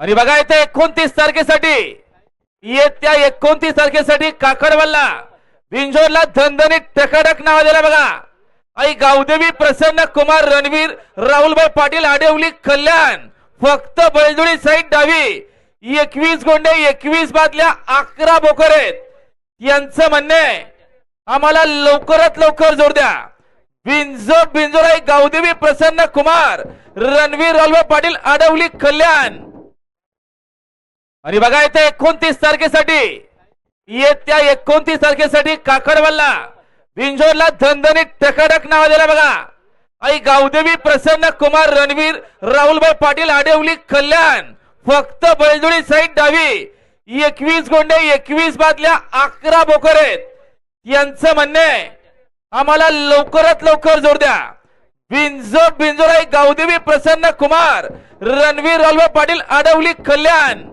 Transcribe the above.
आणि बघा इथे एकोणतीस तारखेसाठी येत्या एकोणतीस तारखेसाठी काकडवल्ला बिंजोरला धनधनीत टकाटक नाव दिला बघा. आई गावदेवी प्रसन्न कुमार रणवीर राहुलभाई पाटील आडेवली कल्याण फक्त बळजुळी साईड डावी. एकवीस गोंडे एकवीस बादल्या अकरा बोकर आहेत. यांचं म्हणणं आहे आम्हाला लवकरात लवकर जोर द्या. बिंजोर बिंजोर आई गावदेवी प्रसन्न कुमार रणवीर राहुलभाई पाटील आडवली कल्याण. आणि बघा इथे एकोणतीस तारखेसाठी येत्या एकोणतीस तारखेसाठी काकडवल्ला बिंजोरला धनधनी टकाटक नाव दिला बघा. आई गावदेवी प्रसन्न कुमार रणवीर राहुलभाई पाटील आडेवली कल्याण फक्त बैलजोडी साईड डावी. एकवीस गोंडे एकवीस बादल्या अकरा बोकर आहेत. यांचं म्हणणं आहे आम्हाला लवकरात लवकर जोर द्या. बिंजोर बिंजोर आई गावदेवी प्रसन्न कुमार रणवीर राहुलभाई पाटील आडवली कल्याण.